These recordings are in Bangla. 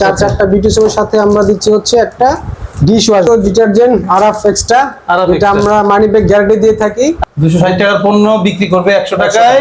চার আচ্ছা। চারটা বিটিসের সাথে আমরা দিচ্ছি হচ্ছে একটা dish wash detergent Araf extra এটা আমরা মানি ব্যাগ গ্যারান্টি দিয়ে থাকি। দুশো ষাট টাকার পণ্য বিক্রি করবে একশো টাকায়।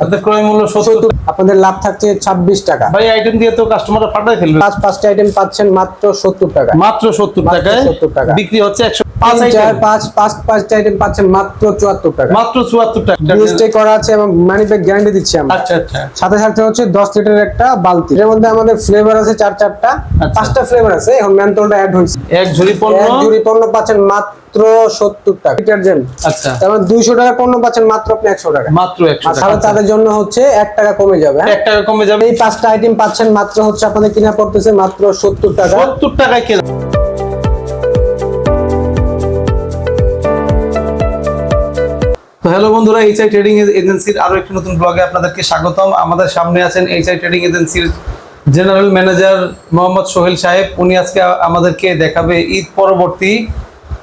তাদের ক্রয় মূল্য সত্তর আপনাদের লাভ থাকছে ছাব্বিশ টাকা। ভাই আইটেম দিয়ে তো কাস্টমাররা ফাটাই ফেলবে। পাঁচ পাঁচটা আইটেম পাচ্ছেন মাত্র সত্তর টাকা মাত্র সত্তর মাত্র টাকায়। 70 টাকা। বিক্রি হচ্ছে একশো পাঁচ চার পাঁচ পাঁচ পাঁচটা আইটেম পাচ্ছেন মাত্র চুয়াত্তর টাকা। মাত্র চুয়াত্তর টাকা। জিএসটি করা আছে এবং মানি ব্যাগ গ্যারান্টি দিচ্ছি আমরা। আচ্ছা আচ্ছা। সাথে সাথে হচ্ছে দশ লিটারের একটা বালতি। এর মধ্যে আমাদের ফ্লেভার আছে চার চারটা। আচ্ছা। পাঁচটা ফ্লেভার আছে এখন ম্যানতলটা অ্যাড হয়েছে। এক ঝুড়ি পণ্য। এক জুড়ি পণ্য পাচ্ছেন মাত্র সত্তর টাকা। ডিটারজেন্ট আচ্ছা। মানে দুইশো টাকার পণ্য পাচ্ছেন মাত্র আপনি একশো টাকা। মাত্র তাহলে তাদের জন্য হচ্ছে এক টাকা কমে যাবে হ্যাঁ? এক টাকা কমে যাবে। এই পাঁচটা আইটেম পাচ্ছেন মাত্র হচ্ছে আপনাদের কিনা পড়তেছে মাত্র সত্তর টাকা। সত্তর টাকায় কেনা। তো হ্যালো বন্ধুরা এইচআই ট্রেডিং এজেন্সির আরও একটি নতুন ব্লগে আপনাদেরকে স্বাগতম। আমাদের সামনে আছেন এইচআই ট্রেডিং এজেন্সির জেনারেল ম্যানেজার মোহাম্মদ সোহেল সাহেব। উনি আজকে আমাদেরকে দেখাবে ঈদ পরবর্তী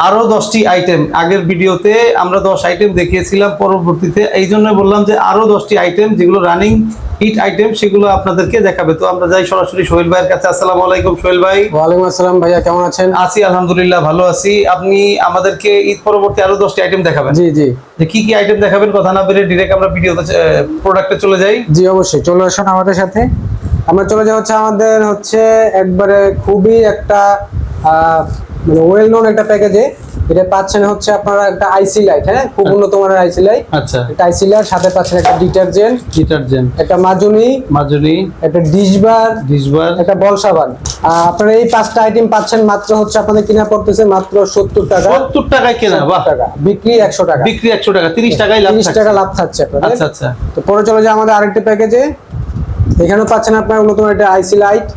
আরও দশটি আইটেম আগের ভিডিওতে আমরা দশ আইটেম দেখিয়েছিলাম পরবর্তীতে। এই জন্য বললাম যে আরও দশটি আইটেম যেগুলো রানিং হিট আইটেম সেগুলো আপনাদেরকে দেখাবে। তো আমরা যাই সরাসরি সোহেল ভাইয়ের কাছে। আসসালামু আলাইকুম সোহেল ভাই। ওয়ালাইকুম আসসালাম ভাইয়া কেমন আছেন? আছি আলহামদুলিল্লাহ ভালো আছি। আপনি আমাদেরকে ঈদ পরবর্তী আরও দশটি আইটেম দেখাবেন? জি জি। যে কি কি আইটেম দেখাবেন? কথা না বেরিয়ে ডিরেক্ট আমরা ভিডিওতে প্রোডাক্টে চলে যাই। জি অবশ্যই। চলে আসুন আমাদের সাথে। আমরা চলে যাওয়া হচ্ছে আমাদের হচ্ছে একবারে খুবই একটা মানে ওয়েল নোন একটা প্যাকেজে এটা পাচ্ছেন হচ্ছে আপনারা একটা আইসি লাইট হ্যাঁ? খুব উন্নত মানের আইসি লাইট আচ্ছা। একটা আইসি লাইট সাথে পাচ্ছেন একটা ডিটারজেন্ট ডিটারজেন্ট একটা মাজুনি। মাজুরি একটা ডিশবার ডিশবার একটা বল সাবান। আপনারা এই পাঁচটা আইটেম পাচ্ছেন মাত্র হচ্ছে আপনাদের কিনা পড়তেছে মাত্র সত্তর টাকা। সত্তর টাকায় কেনা বাহ। টাকা। বিক্রি একশো টাকা। বিক্রি একশো টাকা তিরিশ টাকায় লাভ তিরিশ থাকছে। টাকা লাভ থাকছে আপনাদের। আচ্ছা আচ্ছা। তো পরে চলে যায় আমাদের আরেকটি প্যাকেজে এখানেও পাচ্ছেন আপনার নতুন একটা আইসি লাইট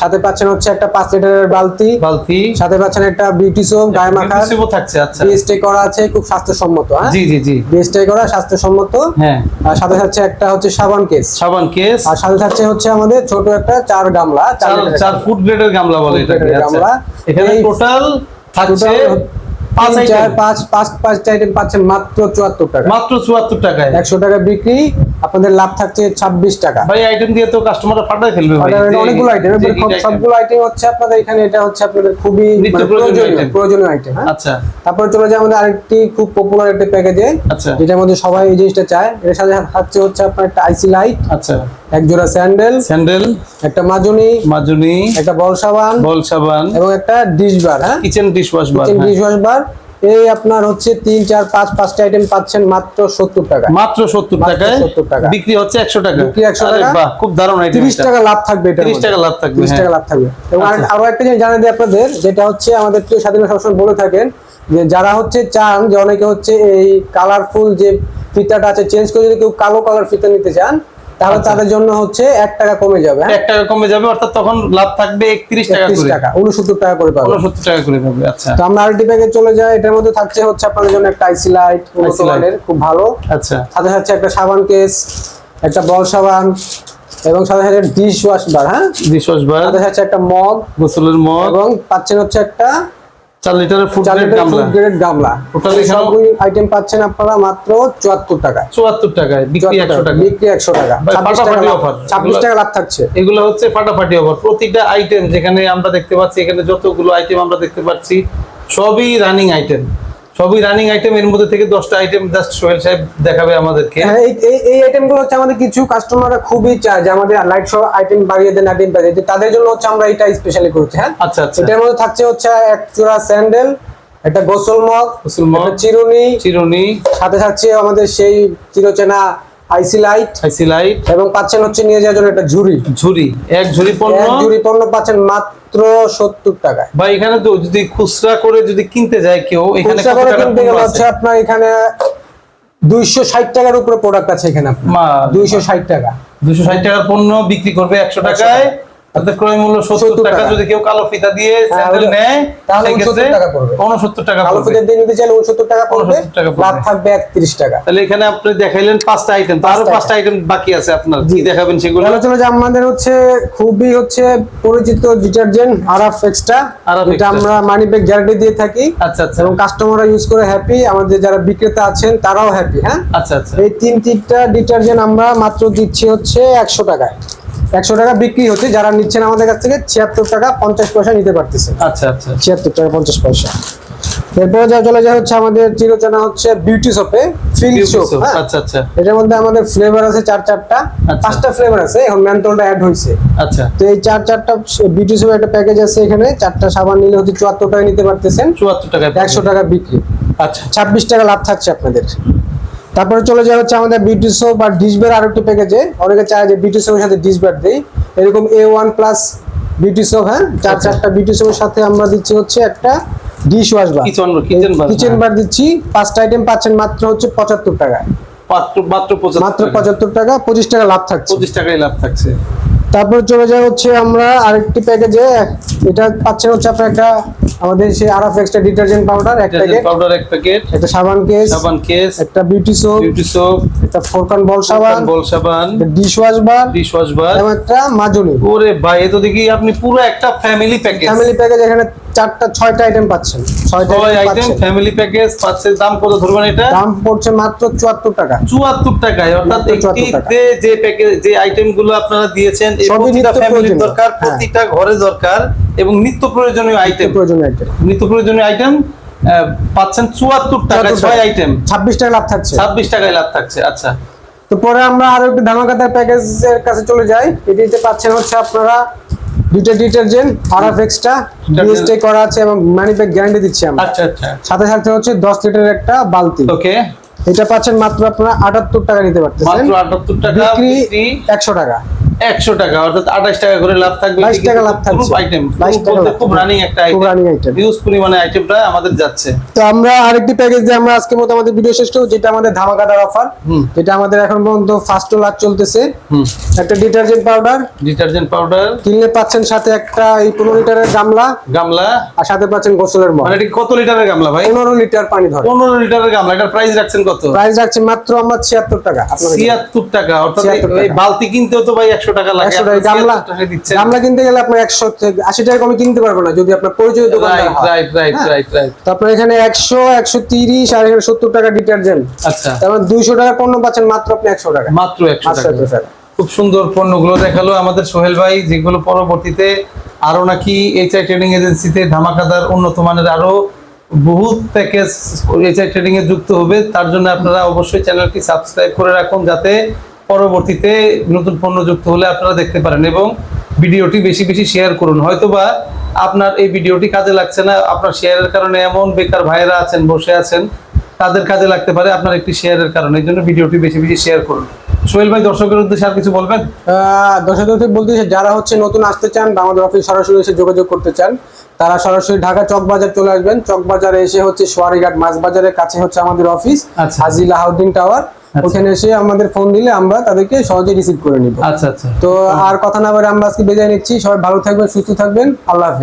সাথে পাচ্ছেন হচ্ছে একটা পাঁচ লিটারের বালতি। বালতি। সাথে পাচ্ছেন একটা বিউটি সোপ গায়ে মাখার। বিউটিসিপও থাকছে আচ্ছা। বিএসটি করা আছে খুব স্বাস্থ্যসম্মত হ্যাঁ? জি জি জি। বিএসটি করা স্বাস্থ্যসম্মত। হ্যাঁ। আর সাথে থাকছে একটা হচ্ছে সাবান কেস। সাবান কেস। আর সাথে থাকছে হচ্ছে আমাদের ছোট একটা চার গামলা চার চার। ফুট গ্রেডের গামলা বলে এটাকে আচ্ছা। গামলা। এখানে টোটাল থাকছে পাঁচ পাঁচ পাঁচ পাঁচটা আইটেম পাচ্ছেন মাত্র চুয়াত্তর টাকা। মাত্র চুয়াত্তর টাকায়। একশো টাকা বিক্রি। আপনাদের লাভ থাকছে ছাব্বিশ টাকা। ভাই আইটেম দিয়ে তো কাস্টমাররা ফাটাই ফেলবে ভাই। অনেকগুলো আইটেম। সবগুলো আইটেম হচ্ছে আপনাদের এখানে এটা হচ্ছে আপনাদের খুবই মানে প্রয়োজনীয় প্রয়োজনীয় আইটেম হ্যাঁ? আচ্ছা। তারপর চলে যায় আমাদের আরেকটি খুব পপুলার একটা প্যাকেজে আচ্ছা। যেটার মধ্যে সবাই এই জিনিসটা চায়। এর সাথে থাকছে হচ্ছে আপনার একটা আইসি লাইট আচ্ছা। এক জোড়া স্যান্ডেল স্যান্ডেল একটা মাজুনি মাজুনি একটা বল সাবান বল সাবান এবং একটা ডিশ বার হ্যাঁ? Kitchen dish wash bar kitchen dish wash bar এই আপনার হচ্ছে তিন চার পাঁচ পাঁচটা আইটেম পাচ্ছেন মাত্র সত্তর টাকা মাত্র সত্তর টাকায় 70 টাকা। বিক্রি হচ্ছে একশো টাকা বিক্রি 100 টাকা। খুব দারুণ তিরিশ টাকা লাভ থাকবে তিরিশ টাকা লাভ থাকবে তিরিশ হ্যাঁ। টাকা লাভ থাকবে এবং আচ্ছা। আরও একটা জিনিস জানিয়ে দিই আপনাদের যেটা হচ্ছে আমাদের প্রিয় স্বাধীনতা সবসময় বলে থাকেন যে যারা হচ্ছে চান যে অনেকে হচ্ছে এই কালারফুল যে ফিতাটা আছে চেঞ্জ করে যদি কেউ কালো কালার ফিতা নিতে চান তাহলে আচ্ছা। তাদের জন্য হচ্ছে এক টাকা কমে যাবে হ্যাঁ? এক টাকা কমে যাবে অর্থাৎ তখন লাভ থাকবে একত্রিশ টাকা টাকা উনসত্তর টাকা করে পাবেন উনসত্তর টাকা করে পাবে আচ্ছা। তো আমরা আরেকটি প্যাকেজ চলে যাই এটার মধ্যে থাকছে হচ্ছে আপনাদের জন্য একটা আইসি লাইট খুব ভালো। আচ্ছা। সাথে সাথে একটা সাবান কেস একটা বল সাবান এবং সাথে সাথে ডিশ ওয়াশ বার হ্যাঁ? ডিশ ওয়াশ বার সাথে সাথে একটা মগ গোসলের মগ। এবং পাচ্ছেন হচ্ছে একটা চার লিটারের ফুড গ্রেড গামলা। গ্রেড গামলা। এই সবগুলি আইটেম পাচ্ছেন আপনারা মাত্র চুয়াত্তর টাকা চুয়াত্তর টাকায় বিক্রি একশো টাকা। বিক্রি একশো টাকা। ফাটাফাটি offer। টাকা লাভ থাকছে। এগুলো হচ্ছে ফাটাফাটি অফার প্রতিটা আইটেম যেখানে আমরা দেখতে পাচ্ছি এখানে যতগুলো আইটেম আমরা দেখতে পাচ্ছি সবই রানিং আইটেম সবই রানিং আইটেম এর মধ্যে থেকে দশটা আইটেম জাস্ট সোহেল সাহেব দেখাবে আমাদেরকে। হ্যাঁ এই এই- আইটেমগুলো হচ্ছে আমাদের কিছু কাস্টমাররা খুবই চায় যে আমাদের লাইট সহ আইটেম বাড়িয়ে দেন আইটেম বাড়িয়ে দেন। তাদের জন্য হচ্ছে আমরা এটা স্পেশালি করছি হ্যাঁ? আচ্ছা আচ্ছা। এটার মধ্যে থাকছে হচ্ছে এক জোড়া স্যান্ডেল একটা গোসল মগ গোসল মগ, চিরুনি চিরুনি। সাথে থাকছে আমাদের সেই চিরচেনা আইসি লাইট আইসি লাইট। এবং পাচ্ছেন হচ্ছে নিয়ে যাওয়ার জন্য একটা ঝুড়ি। ঝুড়ি এক ঝুড়ি পণ্য। এক ঝুড়ি পণ্য পাচ্ছেন মাত্র সত্তর টাকা বা এখানে তো যদি খুচরা করে যদি কিনতে যায় কেউ এখানে খুচরা করে কিনতে গেলে হচ্ছে আপনার এখানে দুইশো ষাট টাকার উপরে প্রোডাক্ট আছে এখানে আপনার। মা দুইশো ষাট টাকা। দুশো ষাট টাকার পণ্য বিক্রি করবে একশো টাকায়। তাদের ক্রয় মূল্য সত্তর টাকা টাকা। যদি কেউ কালো ফিতা দিয়ে স্যান্ডেল নেয় তাহলে সেক্ষেত্রে 69 টাকা পড়বে। উনসত্তর টাকা কালো পড়বে। দিয়ে নিতে চাইলে উনসত্তর টাকা পড়বে 69 টাকা পড়বে। লাভ থাকবে একত্রিশ টাকা। তাহলে এখানে আপনি দেখাইলেন পাঁচটা আইটেম তো আরও পাঁচটা পাঁচটা আইটেম বাকি আছে আপনার। কি দেখাবেন সেগুলো? আলোচনা যে আমাদের হচ্ছে খুবই হচ্ছে পরিচিত ডিটারজেন্ট আরাফ এক্সট্রা এটা আমরা মানি ব্যাগ গ্যারান্টি দিয়ে থাকি। আচ্ছা আচ্ছা। এবং কাস্টমাররা ইউজ করে হ্যাপি আমাদের যারা বিক্রেতা আছেন তারাও হ্যাপি হ্যাঁ? আচ্ছা আচ্ছা। এই তিন তিনটা ডিটারজেন্ট আমরা মাত্র দিচ্ছি হচ্ছে একশো টাকায়। একশো টাকা বিক্রি হচ্ছে যারা নিচ্ছেন আমাদের কাছ থেকে ছিয়াত্তর টাকা পঞ্চাশ পয়সা নিতে পারতেছে। আচ্ছা আচ্ছা। ছিয়াত্তর টাকা পঞ্চাশ পয়সা। এরপরে যা চলে যায় হচ্ছে আমাদের চিরচেনা হচ্ছে বিউটি শপে ফিল শপ আচ্ছা আচ্ছা। এটার মধ্যে আমাদের ফ্লেভার আছে চার চারটা আচ্ছা। পাঁচটা ফ্লেভার আছে এখন ম্যান্থলটা অ্যাড হয়েছে। আচ্ছা। তো এই চার চারটা বিউটি শপের একটা প্যাকেজ আছে এখানে চারটা সাবান নিলে হচ্ছে চুয়াত্তর টাকা নিতে পারতেছেন। চুয়াত্তর টাকা একশো টাকা বিক্রি। আচ্ছা। ছাব্বিশ টাকা লাভ থাকছে আপনাদের। তারপরে চলে যাওয়া হচ্ছে আমাদের বিউটি সোপ আর ডিশবের আরও একটি প্যাকেজে অনেকে চায় যে বিউটি সোপের সাথে ডিশবের দেই। এরকম A one plus beauty soap হ্যাঁ? চার আচ্ছা। চারটা বিউটি সোপের সাথে আমরা দিচ্ছি হচ্ছে একটা dish wash bar kitchen bar kitchen bar দিচ্ছি। পাঁচটা আইটেম পাচ্ছেন মাত্র হচ্ছে পঁচাত্তর টাকা মাত্র মাত্র পঁচাত্তর টাকা পঁচিশ টাকা লাভ থাকছে। পঁচিশ টাকাই লাভ থাকছে। তারপর চলে যায় হচ্ছে আমরা আরেকটি প্যাকেজে এটা পাচ্ছেন হচ্ছে আপনার একটা আমাদের সেই আরফ এক্সট্রা ডিটারজেন্ট পাউডার এক প্যাকেট পাউডার এক প্যাকেট একটা সাবান কেস সাবান কেস একটা বিউটি সোপ বিউটি সোপ একটা ফোরকান বল সাবান বল সাবান। Dish wash bar dish wash bar এবং একটা মাজনি ওরে ভাই এ তো দেখি আপনি পুরো একটা ফ্যামিলি প্যাকেজ ফ্যামিলি প্যাকেজ এখানে চারটা ছয়টা আইটেম পাচ্ছেন। ছয়টা আইটেম ফ্যামিলি প্যাকেজ পাচ্ছে দাম কত ধরবেন এটা? দাম পড়ছে মাত্র চুয়াত্তর টাকা। চুয়াত্তর টাকায় অর্থাৎ মাত্র 74 টাকা। একটিতে যে প্যাকেজ যে আইটেমগুলো আপনারা দিয়েছেন প্রতিটা ফ্যামিলির দরকার হ্যাঁ। প্রতিটা ঘরে দরকার এবং নিত্য প্রয়োজনীয় আইটেম প্রয়োজনীয় আইটেম নিত্য প্রয়োজনীয় আইটেম পাচ্ছেন চুয়াত্তর টাকায় ছয় আইটেম ছাব্বিশ টাকা লাভ থাকছে। ছাব্বিশ টাকায় লাভ থাকছে আচ্ছা। তো পরে আমরা আরও একটু ধামাকাতার প্যাকেজের কাছে চলে যাই। এটিতে পাচ্ছেন হচ্ছে আপনারা দুইটা ডিটারজেন্ট আরফ এক্সট্রা ডিএসটি করা আছে এবং মানি ব্যাগ গ্যারান্টি দিচ্ছি আমরা। আচ্ছা আচ্ছা। সাথে সাথে হচ্ছে দশ লিটার একটা বালতি। ওকে। এটা পাচ্ছেন মাত্র আপনারা আটাত্তর টাকা নিতে পারতেছেন। মাত্র আটাত্তর টাকা বিক্রি বিক্রি একশো টাকা। একশো টাকা অর্থাৎ আঠাশ টাকা করে লাভ থাকবে। 22 টাকা লাভ। আইটেম 22 টাকা খুব রানিং একটা খুব আইটেম ইউজ পরিমাণে আইটেমটা আমাদের যাচ্ছে। তো আমরা আরেকটি প্যাকেজ দিয়ে আমরা আজকের মতো আমাদের ভিডিও শেষ করব যেটা আমাদের ধামাকাদার অফার যেটা আমাদের এখন পর্যন্ত ফার্স্ট লাখ চলতেছে। একটা ডিটারজেন্ট পাউডার ডিটারজেন্ট পাউডার কিনলে পাচ্ছেন সাথে একটা এই পনেরো লিটারের গামলা। গামলা। আর সাথে পাচ্ছেন গোসলের মগ। মানে কত লিটারের গামলা ভাই? পনেরো লিটার পানি ধরে। পনেরো লিটারের গামলা এটার প্রাইস রাখছেন কত? প্রাইস রাখছে মাত্র আমরা ছিয়াত্তর টাকা। ছিয়াত্তর টাকা অর্থাৎ 76 এই টাকা। বালতি কিনতেও তো ভাই একশো টাকা লাগে 100 টাকা গামলা 76 টাকা দিচ্ছেন। গামলা কিনতে গেলে আপনার একশো থেকে আশি টাকা কমে কিনতে পারব না যদি আপনার পরিচয় দোকানদার right right right. Right right তো এখানে একশো একশো তিরিশ আর এখানে সত্তর টাকা ডিটারজেন্ট আচ্ছা। তারপর দুইশো টাকা পণ্য পাচ্ছেন মাত্র আপনি একশো টাকা। মাত্র একশো মাত্র টাকা। 100 টাকা। খুব সুন্দর পণ্যগুলো দেখাল আমাদের সোহেল ভাই যেগুলো পরবর্তীতে আরও নাকি এইচআই ট্রেডিং এজেন্সিতে ধামাকাদার উন্নত মানের আরও বহুত প্যাকেজ এইচআই ট্রেডিং এ যুক্ত হবে। তার জন্য আপনারা অবশ্যই চ্যানেলটি সাবস্ক্রাইব করে রাখুন যাতে পরবর্তীতে নতুন পণ্য যুক্ত হলে আপনারা দেখতে পারেন এবং ভিডিওটি বেশি বেশি শেয়ার করুন। হয়তোবা আপনার এই ভিডিওটি কাজে লাগছে না, আপনার শেয়ারের কারণে এমন বেকার ভাইয়েরা আছেন, বসে আছেন, তাদের কাজে লাগতে পারে আপনার একটি শেয়ারের কারণে। এই জন্য ভিডিওটি বেশি বেশি শেয়ার করুন। সোহেল ভাই দর্শকের উদ্দেশ্যে আর কিছু বলবেন? আহ, দর্শক দর্শক বলতে যারা হচ্ছে নতুন আসতে চান বা আমাদের অফিস সরাসরি এসে যোগাযোগ করতে চান তারা সরাসরি ঢাকা চক বাজার চলে আসবেন। চক বাজারে এসে হচ্ছে সোয়ারিঘাট মাছ বাজারের কাছে হচ্ছে আমাদের অফিস আচ্ছা। হাজি লাহাউদ্দিন টাওয়ার ওখানে এসে আমাদের ফোন দিলে আমরা তাদেরকে সহজে রিসিভ করে নিব। আচ্ছা আচ্ছা। তো আর কথা না বলে আমরা আজকে বেজায় নিচ্ছি। সবাই ভালো থাকবেন সুস্থ থাকবেন। আল্লাহ হাফিজ।